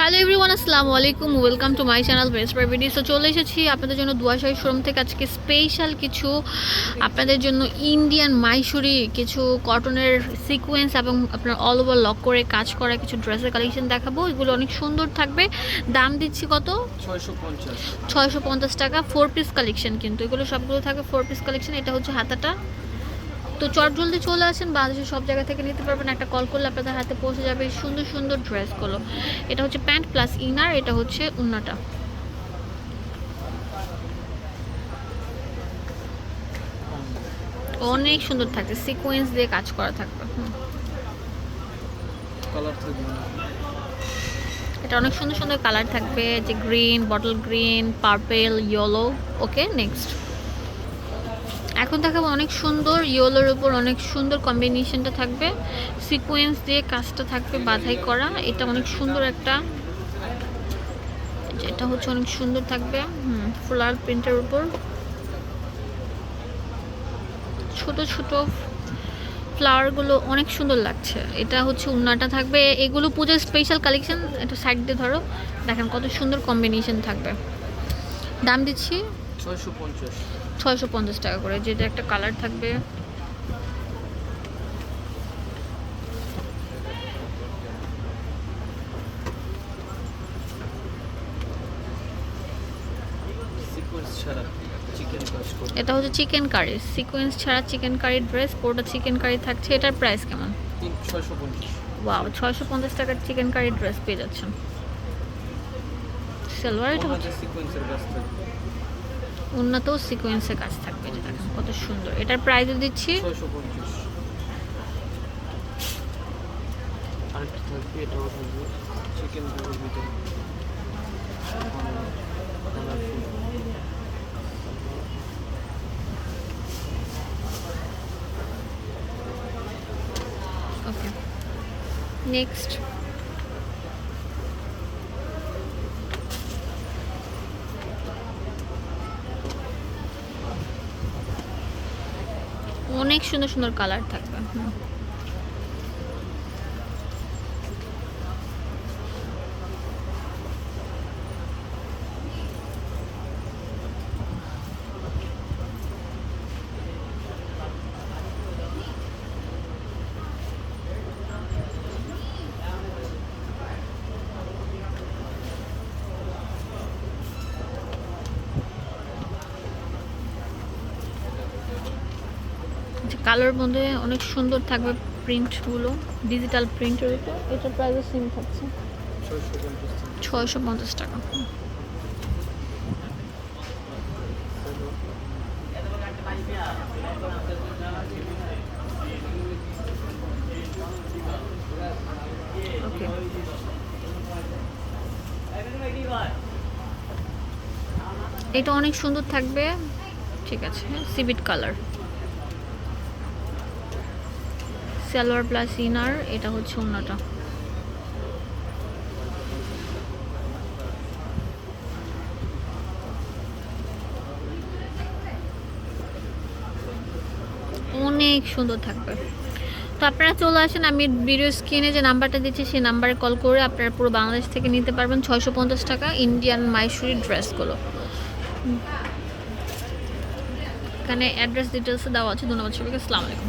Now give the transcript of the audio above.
Hello everyone আসসালামু আলাইকুম welcome to my channel best প্রাইভেটি so চলে এসেছি আপনাদের জন্য দুয়াশাহী শোরুম থেকে আজকে স্পেশাল কিছু আপনাদের জন্য ইন্ডিয়ান মাইসুরি কিছু কটনের সিকোয়েন্স এবং আপনার অল ওভার লক করে কাজ করা কিছু ড্রেসের কালেকশন দেখাবো। এগুলো অনেক সুন্দর থাকবে। দাম দিচ্ছি কত? ছয়শো পঞ্চাশ। ছয়শো পঞ্চাশ টাকা। ফোর পিস কালেকশন কিন্তু। এগুলো সবগুলো থাকে ফোর পিস কালেকশন এটা হচ্ছে হাতাটা। তো চট জলদি চলে আসেন বাংলাদেশের সব জায়গা থেকে নিতে পারবেন। একটা কল করলে আপনাদের হাতে পৌঁছে যাবে সুন্দর সুন্দর ড্রেসগুলো এটা হচ্ছে প্যান্ট প্লাস ইনার এটা হচ্ছে উন্নাটা। অনেক সুন্দর থাকছে সিকোয়েন্স দিয়ে কাজ করা থাকবে। থাকবে এটা অনেক সুন্দর সুন্দর কালার থাকবে যে green bottle green purple yellow okay next এখন দেখাবো অনেক সুন্দর ইয়েলোর উপর অনেক সুন্দর কম্বিনেশনটা থাকবে। সিকোয়েন্স দিয়ে কাজটা থাকবে বাধাই করা। এটা অনেক সুন্দর একটা এটা হচ্ছে অনেক সুন্দর থাকবে, হুম ফ্লার প্রিন্টের উপর। ছোট ছোট ফ্লাওয়ারগুলো অনেক সুন্দর লাগছে। এটা হচ্ছে উন্নাটা থাকবে। এগুলো পূজার স্পেশাল কালেকশন এটা সাইড দিয়ে ধরো। দেখেন কত সুন্দর কম্বিনেশন থাকবে। দাম দিচ্ছি ছয়শো পঞ্চাশ। টাকা করে। যেটা একটা কালার থাকবে। এটা হচ্ছে চিকেন কারি সিকোয়েন্স ছাড়া চিকেন কারি ড্রেস পুরোটা চিকেন কারি থাকছে। এটার প্রাইস কেমন? ওয়াও ছয়শো পঞ্চাশ। টাকার চিকেন কারি ড্রেস পেয়ে যাচ্ছেন। সালোয়ার এটা হচ্ছে সিকোয়েন্সের কাজ থাকবে। উন্নত সিকোয়েন্সের কাজ থাকবে দেখেন কত সুন্দর। এটার প্রাইস দিচ্ছি ছয়শো পঞ্চাশ আরেকটা থাকবে এটাও থাকবে চিকেন কারির ভিতরে ওকে নেক্সট অনেক সুন্দর সুন্দর কালার থাকবে। কালার মধ্যে অনেক সুন্দর থাকবে প্রিন্টগুলো ডিজিটাল প্রিন্টের উপর। এটার প্রাইসও সেম থাকছে। ছয়শো পঞ্চাশ টাকা। এটা অনেক সুন্দর থাকবে। ঠিক আছে সিবিট কালার সালোয়ার প্লাস ইনার এটা হচ্ছে অন্যটা। অনেক সুন্দর থাকবে। তো আপনারা চলে আসেন, আমি ভিডিও স্ক্রিনে যে নাম্বারটা দিচ্ছি, সেই নাম্বারে কল করে আপনারা পুরো বাংলাদেশ থেকে নিতে পারবেন ছয়শো পঞ্চাশ টাকা ইন্ডিয়ান মাইসুরি ড্রেসগুলো এখানে অ্যাড্রেস ডিটেলসে দেওয়া আছে, ধন্যবাদ সবাইকে, আসসালামু আলাইকুম।